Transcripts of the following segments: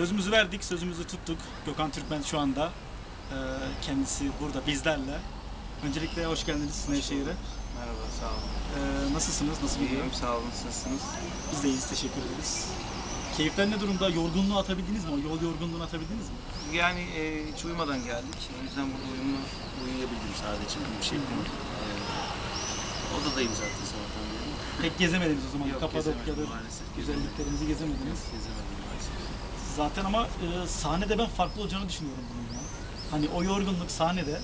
Sözümüzü verdik, sözümüzü tuttuk. Gökhan Türkmen şu anda. Ee, kendisi burada bizlerle. Öncelikle hoş geldiniz Nevşehir'e. Merhaba, sağ olun. Ee, nasılsınız? Nasıl gidiyor? İyiyim, sağ olun. Nasılsınız? Biz de iyiyiz, teşekkür ederiz. Keyifler ne durumda? Yorgunluğu atabildiniz mi? O yol yorgunluğunu atabildiniz mi? Yani e, hiç uyumadan geldik. O yüzden burada uyumlu uyuyabildim sadece. Bir şey yapmadım. E, odadayım zaten sabahtan beri. Pek gezemediniz o zaman. Yok, Kapadokya'da gezemedim maalesef. güzelliklerimizi gezemediniz. Gezemedim maalesef. Zaten ama e, sahnede ben farklı olacağını düşünüyorum bunun ya. Hani o yorgunluk sahnede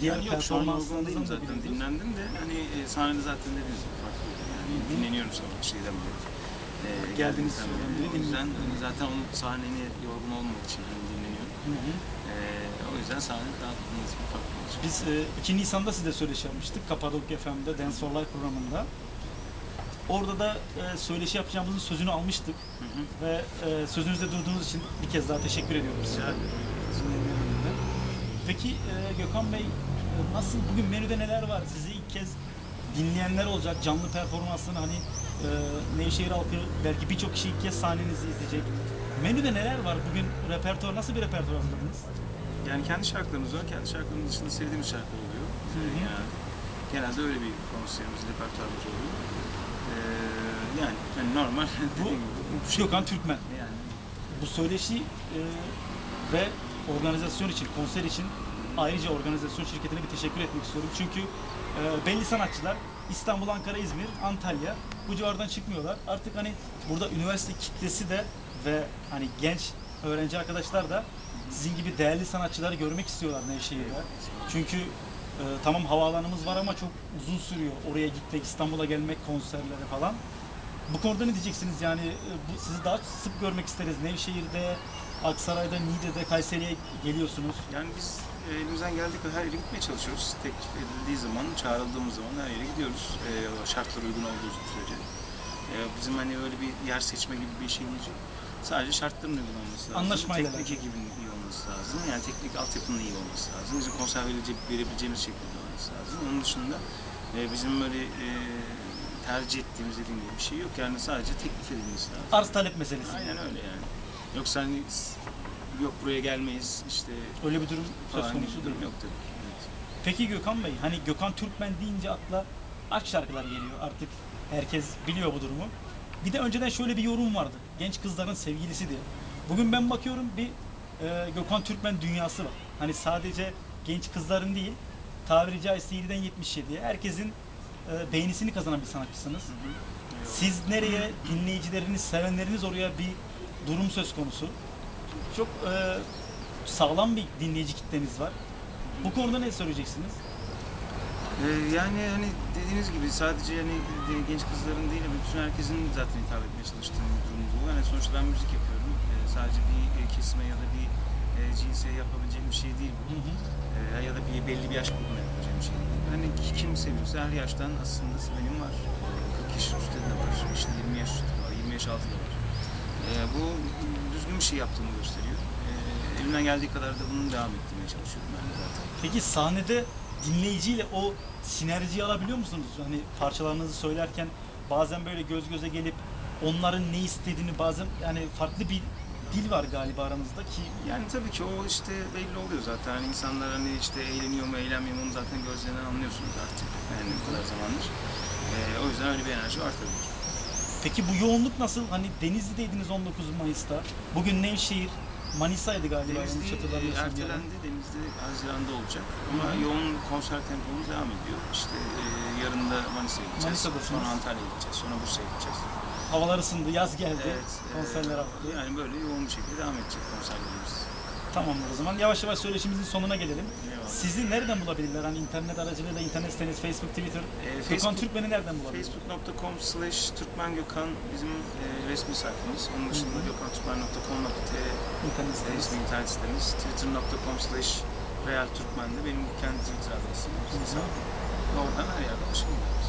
diğer Yani yok şu an yorgun değilim zaten. biliyoruz. Dinlendim de hani e, sahnede zaten dediğiniz gibi farklı. Yani dinleniyorum sabah şeyden beri. E, Geldiğiniz şeyden beri dinleniyorum. hani zaten onun sahneni yorgun olmamak için hani dinleniyorum. Hı hı. E, o yüzden sahne daha dinleniz bir farklı olacak. Biz e, 2 Nisan'da size söyleşi yapmıştık. Kapadokya FM'de Dance for Life programında. Orada da e, söyleşi yapacağımızın sözünü almıştık Hı hı. ve e, sözünüzde durduğunuz için bir kez daha teşekkür ediyorum size. Rica. Peki e, Gökhan Bey e, nasıl bugün menüde neler var? Sizi ilk kez dinleyenler olacak. Canlı performansını hani e, Nevşehir halkı belki birçok kişi ilk kez sahnenizi izleyecek. Menüde neler var? Bugün repertuar nasıl bir repertuar hazırladınız? Yani kendi şarkılarımız var. Kendi şarkılarımız dışında sevdiğimiz şarkılar oluyor. Hı hı. Genelde. Genelde öyle bir konserimiz, repertuarımız oluyor. Ee, yani, yani normal. Bu Gökhan Türkmen. Yani Bu söyleşi e, ve organizasyon için, konser için ayrıca organizasyon şirketine bir teşekkür etmek istiyorum. Çünkü e, belli sanatçılar İstanbul, Ankara, İzmir, Antalya bu civardan çıkmıyorlar. Artık hani burada üniversite kitlesi de ve hani genç öğrenci arkadaşlar da sizin gibi değerli sanatçıları görmek istiyorlar Nevşehir'de. Çünkü e, tamam havaalanımız var ama çok uzun sürüyor oraya gitmek, İstanbul'a gelmek, konserlere falan. Bu konuda ne diyeceksiniz yani e, bu sizi daha sık görmek isteriz. Nevşehir'de, Aksaray'da, Niğde'de, Kayseri'ye geliyorsunuz. yani biz e, elimizden geldiği her yere gitmeye çalışıyoruz. Teklif edildiği zaman, çağrıldığımız zaman her yere gidiyoruz. E, şartlar uygun olduğu sürece. E, bizim hani öyle bir yer seçme gibi bir şeyimiz yok. Sadece şartların uygun olması lazım. Anlaşmayla Teknik lazım. ekibin iyi olması lazım. Yani teknik altyapının iyi olması lazım. Bizim konser verebilece- verebileceğimiz şekilde olması lazım. Onun dışında e, bizim böyle e, tercih ettiğimiz dediğim gibi bir şey yok. Yani sadece teklif edilmesi lazım. Arz talep meselesi. Aynen öyle yani. Yoksa hani yok buraya gelmeyiz işte Öyle bir durum söz konusu değil. durum yok tabii. ki. Evet. Peki Gökhan Bey, hani Gökhan Türkmen deyince akla aşk şarkılar geliyor. Artık herkes biliyor bu durumu. Bir de önceden şöyle bir yorum vardı. Genç kızların sevgilisi diye. Bugün ben bakıyorum bir e, Gökhan Türkmen dünyası var. Hani sadece genç kızların değil, tabiri caizse 7'den 77'ye herkesin e, beğenisini kazanan bir sanatçısınız. Hı hı. Eyvallah. Siz nereye dinleyicileriniz, sevenleriniz oraya bir durum söz konusu. Çok e, sağlam bir dinleyici kitleniz var. Bu konuda ne söyleyeceksiniz? Ee, yani hani dediğiniz gibi sadece yani de- genç kızların değil ama bütün herkesin zaten hitap etmeye çalıştığım bir durum bu. Yani sonuçta ben müzik yapıyorum. Ee, sadece bir e, kesime ya da bir e, cinse yapabileceğim bir şey değil bu. Hı hı. Ee, ya da bir belli bir yaş grubuna yapabileceğim bir şey değil. Hani ki- kim seviyorsa her yaştan aslında benim var. Ee, 40 yaş üstü de var, işte 20 yaş üstü de var, 20 yaş altı da var. Ee, bu düzgün bir şey yaptığımı gösteriyor. Ee, elimden geldiği kadar da bunu devam ettirmeye çalışıyorum ben de zaten. Peki sahnede dinleyiciyle o sinerjiyi alabiliyor musunuz? Hani parçalarınızı söylerken bazen böyle göz göze gelip onların ne istediğini bazen yani farklı bir dil var galiba aranızda ki Yani tabii ki o işte belli oluyor zaten. Hani insanlar hani işte eğleniyor mu eğlenmiyor mu onu zaten gözlerinden anlıyorsunuz artık. Yani bu kadar zamandır. Ee, o yüzden öyle bir enerji var tabii ki. Peki bu yoğunluk nasıl? Hani Denizli'deydiniz 19 Mayıs'ta. Bugün Nevşehir, Manisa'ydı galiba yanlış Denizli e, hatırlamıyorsam. ara. ertelendi. Denizli Haziran'da olacak. Ama hı. yoğun konser tempomuz devam ediyor. İşte e, yarın da Manisa'ya gideceğiz. Manisa'dasınız. Sonra Antalya'ya gideceğiz. Sonra Bursa'ya gideceğiz. Havalar ısındı, yaz geldi. Evet. e, Konserler arttı. Yani böyle yoğun bir şekilde devam edecek konserlerimiz. Tamamdır o zaman. Yavaş yavaş söyleşimizin sonuna gelelim. Eyvallah. Sizi nereden bulabilirler? Hani internet aracılığıyla, internet siteniz, Facebook, Twitter. Ee, Gökhan Türkmen'i nereden bulabilirler? Facebook.com slash Türkmen Gökhan bizim e, resmi sayfamız. Onun dışında gökhanturkmen.com.tr İnternet e, siteniz. ismi internet sitemiz. Twitter.com slash Real Türkmen de benim kendi Twitter adresim. Oradan her yerde ulaşabiliyoruz.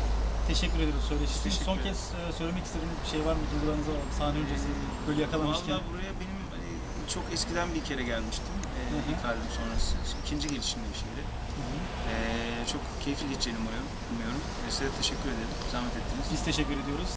Teşekkür ediyoruz söyleşi için. Teşekkür Son ederiz. kez e, söylemek istediğiniz bir şey var mı? Duygularınızı alalım. Sahne öncesi böyle yakalamışken. Valla buraya benim çok eskiden bir kere gelmiştim. E, ilk albüm sonrası. İkinci gelişim bir şehre. Hı hı. E, çok keyifli geçeceğini umuyorum. umuyorum. E, size teşekkür ederim. Zahmet ettiniz. Biz teşekkür ediyoruz.